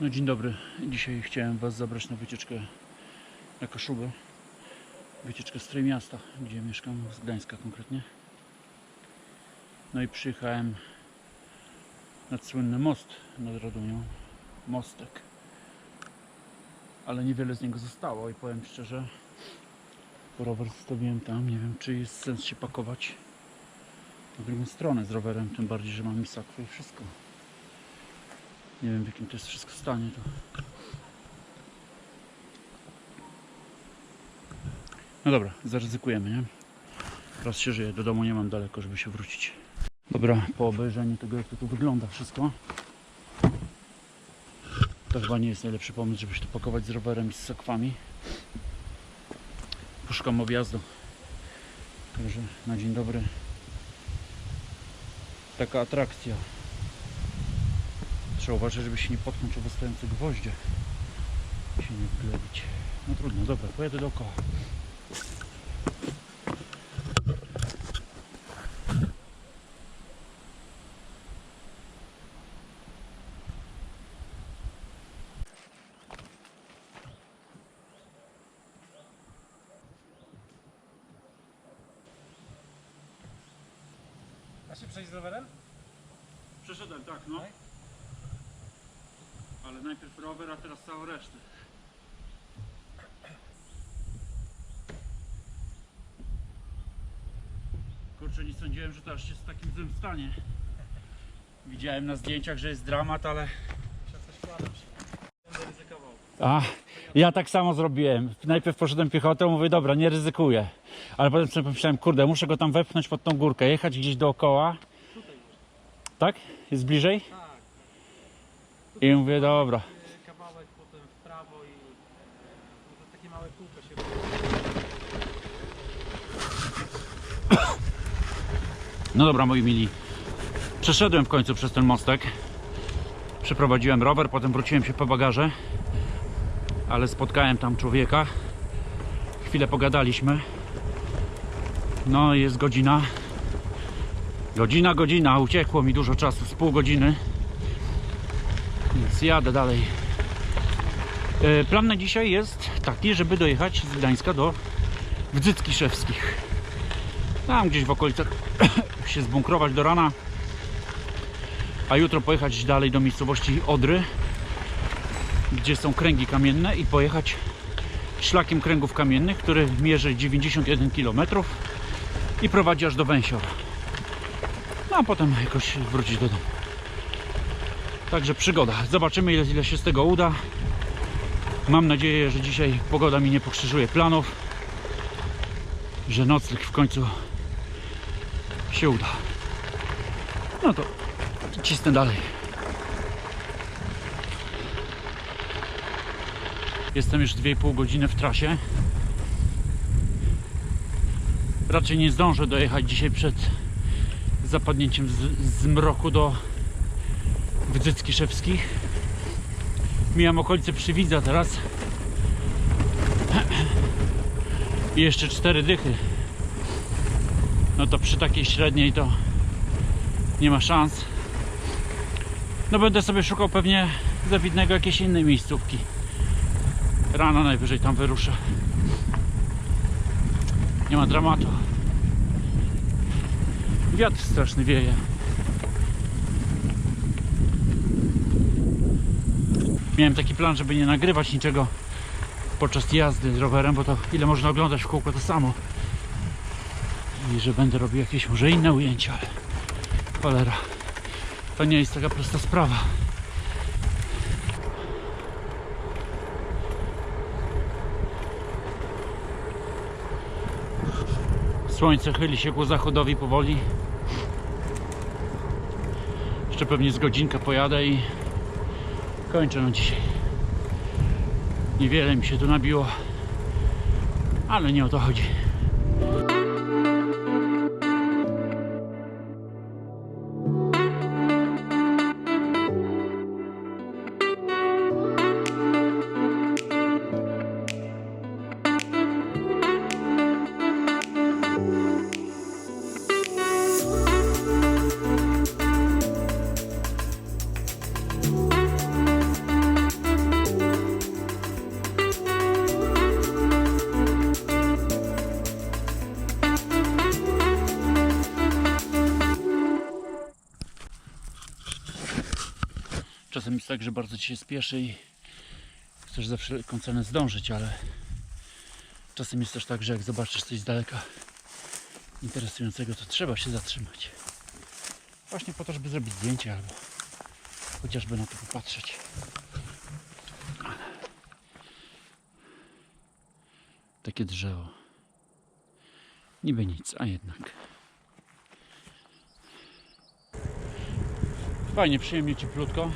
No dzień dobry. Dzisiaj chciałem Was zabrać na wycieczkę na Kaszubę. Wycieczkę z Trójmiasta, gdzie mieszkam, z Gdańska konkretnie. No i przyjechałem nad słynny most nad Radumią. Mostek. Ale niewiele z niego zostało i powiem szczerze, rower zostawiłem tam. Nie wiem, czy jest sens się pakować na drugą stronę z rowerem, tym bardziej, że mam i sakwę i wszystko. Nie wiem w jakim to jest wszystko stanie to. No dobra, zaryzykujemy, nie? Raz się żyje, do domu nie mam daleko, żeby się wrócić. Dobra, po obejrzeniu tego jak to tu wygląda wszystko. To chyba nie jest najlepszy pomysł, żeby się tu pakować z rowerem i z sakwami. Poszukam objazdu. Także na dzień dobry. Taka atrakcja. Trzeba uważać, żeby się nie potknąć o wystające gwoździe. I się nie wglebić. No trudno, dobra, pojadę dookoła. Da się przejść z rowerem? Przeszedłem, tak, no. Tak? Ale najpierw rower, a teraz całą resztę. Kurczę, nie sądziłem, że to aż jest w takim złym stanie. Widziałem na zdjęciach, że jest dramat, ale... Się. A, ja tak samo zrobiłem. Najpierw poszedłem piechotą, mówię, dobra, nie ryzykuję. Ale potem sobie pomyślałem, kurde, muszę go tam wepchnąć pod tą górkę, jechać gdzieś dookoła. Tak? Jest bliżej? I mówię, dobra. Kawałek potem w prawo i to takie małe kółko się. No dobra, moi mili. Przeszedłem w końcu przez ten mostek. Przeprowadziłem rower, potem wróciłem się po bagaże. Ale spotkałem tam człowieka. Chwilę pogadaliśmy. No jest godzina. Godzina, godzina. Uciekło mi dużo czasu, z pół godziny. Więc jadę dalej. E, Plan na dzisiaj jest taki, żeby dojechać z Gdańska do Wdzyc Kiszewskich. Tam gdzieś w okolicach się zbunkrować do rana, a jutro pojechać dalej do miejscowości Odry, gdzie są kręgi kamienne i pojechać szlakiem kręgów kamiennych, który mierzy 91 km i prowadzi aż do Węsior. No a potem jakoś wrócić do domu. Także przygoda. Zobaczymy ile, ile się z tego uda. Mam nadzieję, że dzisiaj pogoda mi nie pokrzyżuje planów, że nocleg w końcu się uda. No to cisnę dalej. Jestem już 2,5 godziny w trasie. Raczej nie zdążę dojechać dzisiaj przed zapadnięciem zmroku do Wdzyc Kiszewskich. Mijam okolice Przywidza teraz. I jeszcze cztery dychy no to przy takiej średniej to nie ma szans. No będę sobie szukał pewnie zawidnego jakiejś innej miejscówki. Rano najwyżej tam wyruszę. Nie ma dramatu. Wiatr straszny wieje. Miałem taki plan, żeby nie nagrywać niczego podczas jazdy rowerem, bo to ile można oglądać w kółko to samo i że będę robił jakieś może inne ujęcia, ale cholera, to nie jest taka prosta sprawa. Słońce chyli się ku zachodowi powoli. Jeszcze pewnie z godzinkę pojadę i kończę na dzisiaj. Niewiele mi się tu nabiło, ale nie o to chodzi. Czasem jest tak, że bardzo ci się spieszy i chcesz za wszelką cenę zdążyć, ale czasem jest też tak, że jak zobaczysz coś z daleka interesującego, to trzeba się zatrzymać. Właśnie po to, żeby zrobić zdjęcie albo chociażby na to popatrzeć. Takie drzewo. Niby nic, a jednak. Fajnie, przyjemnie, cieplutko.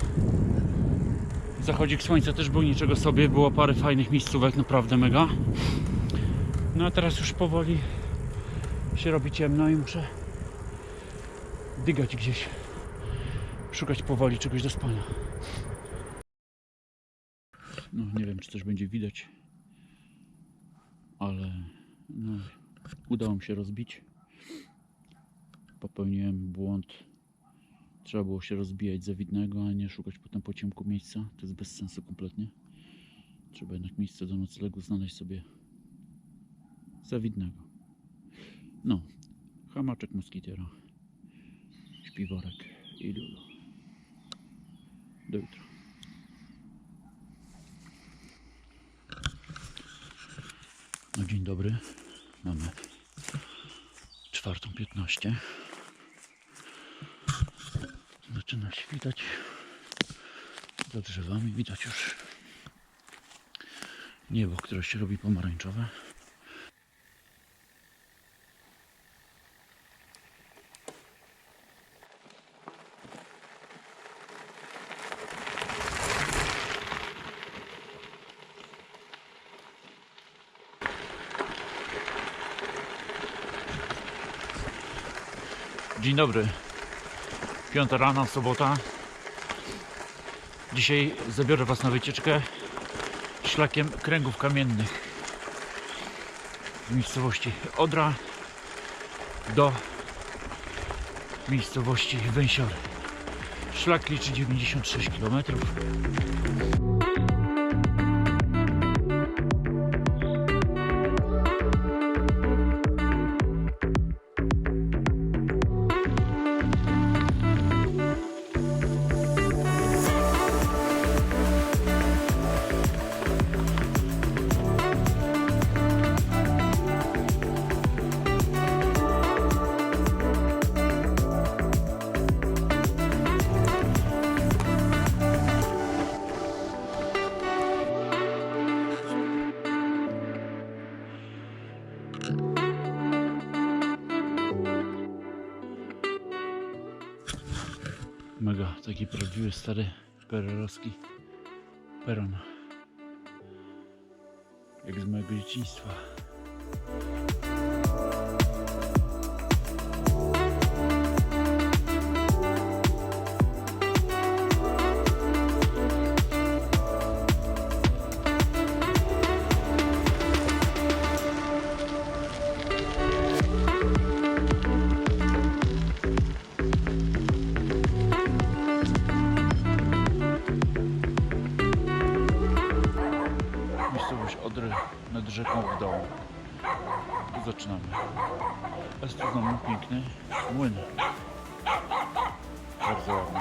Zachodzik słońca też był niczego sobie, było parę fajnych miejscówek, naprawdę mega. No a teraz już powoli się robi ciemno i muszę dygać gdzieś. Szukać powoli czegoś do spania. No nie wiem, czy coś będzie widać, ale no, udało mi się rozbić. Popełniłem błąd. Trzeba było się rozbijać za widnego, a nie szukać potem po ciemku miejsca. To jest bez sensu kompletnie. Trzeba jednak miejsce do noclegu znaleźć sobie za widnego. No, hamaczek moskitiera, śpiworek i lulu. Do jutra. No dzień dobry. Mamy czwartą piętnaście. Zaczyna świtać. Za drzewami widać już niebo, które się robi pomarańczowe. Dzień dobry. Piąta rano, sobota. Dzisiaj zabiorę Was na wycieczkę szlakiem kręgów kamiennych w miejscowości Odra do miejscowości Węsiory. Szlak liczy 96 km. Taki prawdziwy stary perelowski peron. Jak z mojego dzieciństwa. Rzeką w dołu. Tu zaczynamy. Jest tu znowu piękny młyn. Bardzo ładny.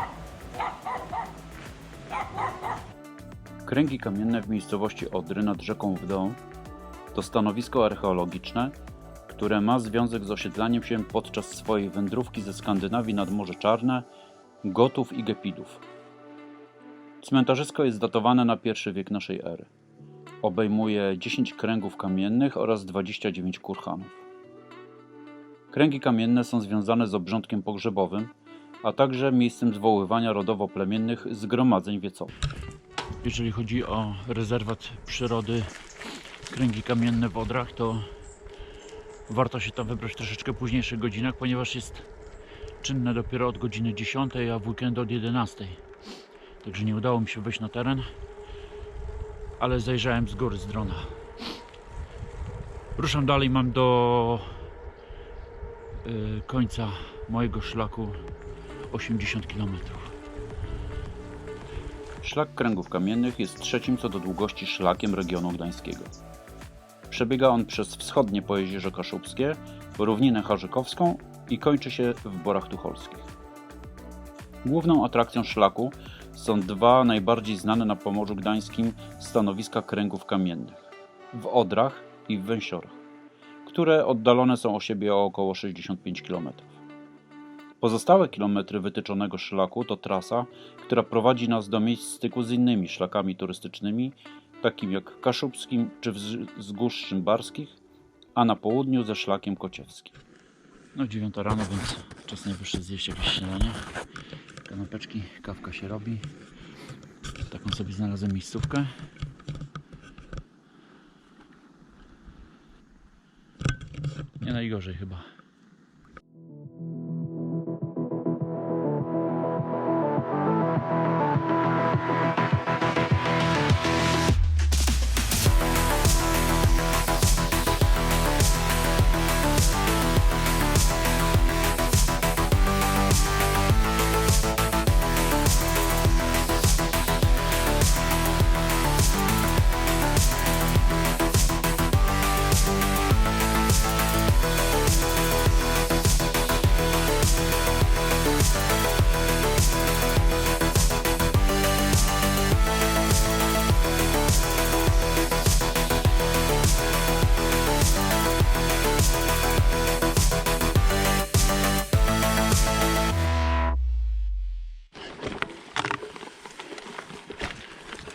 Kręgi kamienne w miejscowości Odry nad rzeką Wdą to stanowisko archeologiczne, które ma związek z osiedlaniem się podczas swojej wędrówki ze Skandynawii nad Morze Czarne, Gotów i Gepidów. Cmentarzysko jest datowane na pierwszy wiek naszej ery. Obejmuje 10 kręgów kamiennych oraz 29 kurhanów. Kręgi kamienne są związane z obrządkiem pogrzebowym, a także miejscem zwoływania rodowo-plemiennych zgromadzeń wiecowych. Jeżeli chodzi o rezerwat przyrody Kręgi Kamienne w Odrach, to warto się tam wybrać w troszeczkę późniejszych godzinach, ponieważ jest czynne dopiero od godziny 10, a w weekend od 11. Także nie udało mi się wejść na teren, ale zajrzałem z góry z drona. Ruszam dalej, mam do y, końca mojego szlaku 80 km. Szlak Kręgów Kamiennych jest trzecim co do długości szlakiem regionu gdańskiego. Przebiega on przez wschodnie Pojezierze Kaszubskie, równinę Harzykowską i kończy się w Borach Tucholskich. Główną atrakcją szlaku są dwa najbardziej znane na Pomorzu Gdańskim stanowiska kręgów kamiennych w Odrach i w Węsiorach, które oddalone są od siebie o około 65 km. Pozostałe kilometry wytyczonego szlaku to trasa, która prowadzi nas do miejsc styku z innymi szlakami turystycznymi, takimi jak Kaszubskim czy Wz- Wzgórz Szymbarskich, a na południu ze szlakiem kociewskim. No 9 rano, więc czas najwyższy zjeść jakieś śniadanie. Kanapeczki, kawka się robi. Taką sobie znalazłem miejscówkę. Nie najgorzej chyba.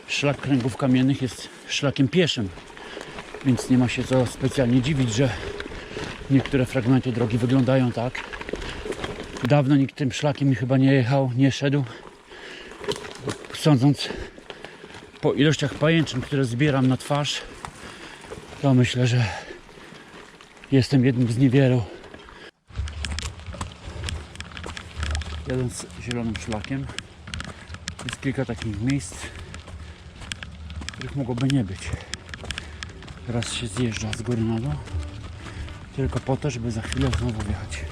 Szlak kręgów kamiennych jest szlakiem pieszym, więc nie ma się co specjalnie dziwić, że niektóre fragmenty drogi wyglądają tak. Dawno nikt tym szlakiem chyba nie jechał, nie szedł. Sądząc po ilościach pajęczyn, które zbieram na twarz, to myślę, że jestem jednym z niewielu. Jadąc zielonym szlakiem, jest kilka takich miejsc, których mogłoby nie być. Raz się zjeżdża z góry na dół, tylko po to, żeby za chwilę znowu wjechać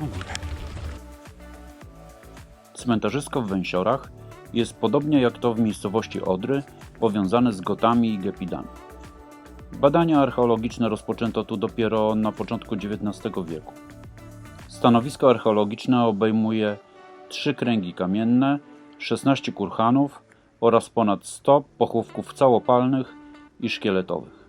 na górę. Cmentarzysko w Węsiorach jest podobnie jak to w miejscowości Odry powiązane z gotami i gepidami. Badania archeologiczne rozpoczęto tu dopiero na początku XIX wieku. Stanowisko archeologiczne obejmuje trzy kręgi kamienne, 16 kurhanów oraz ponad 100 pochówków całopalnych i szkieletowych.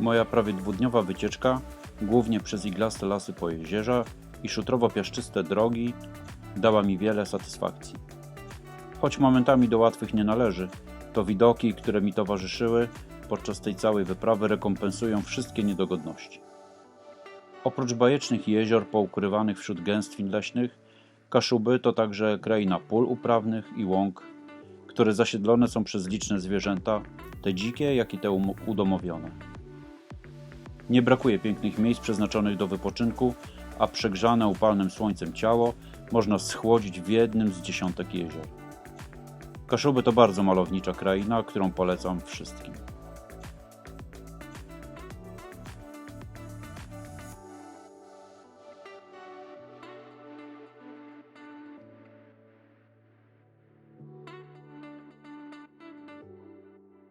Moja prawie dwudniowa wycieczka, głównie przez iglaste lasy po jeziorze i szutrowo-piaszczyste drogi, dała mi wiele satysfakcji. Choć momentami do łatwych nie należy, to widoki, które mi towarzyszyły podczas tej całej wyprawy rekompensują wszystkie niedogodności. Oprócz bajecznych jezior poukrywanych wśród gęstwin leśnych, Kaszuby to także kraina pól uprawnych i łąk, które zasiedlone są przez liczne zwierzęta, te dzikie, jak i te um- udomowione. Nie brakuje pięknych miejsc przeznaczonych do wypoczynku, a przegrzane upalnym słońcem ciało można schłodzić w jednym z dziesiątek jezior. Kaszuby to bardzo malownicza kraina, którą polecam wszystkim.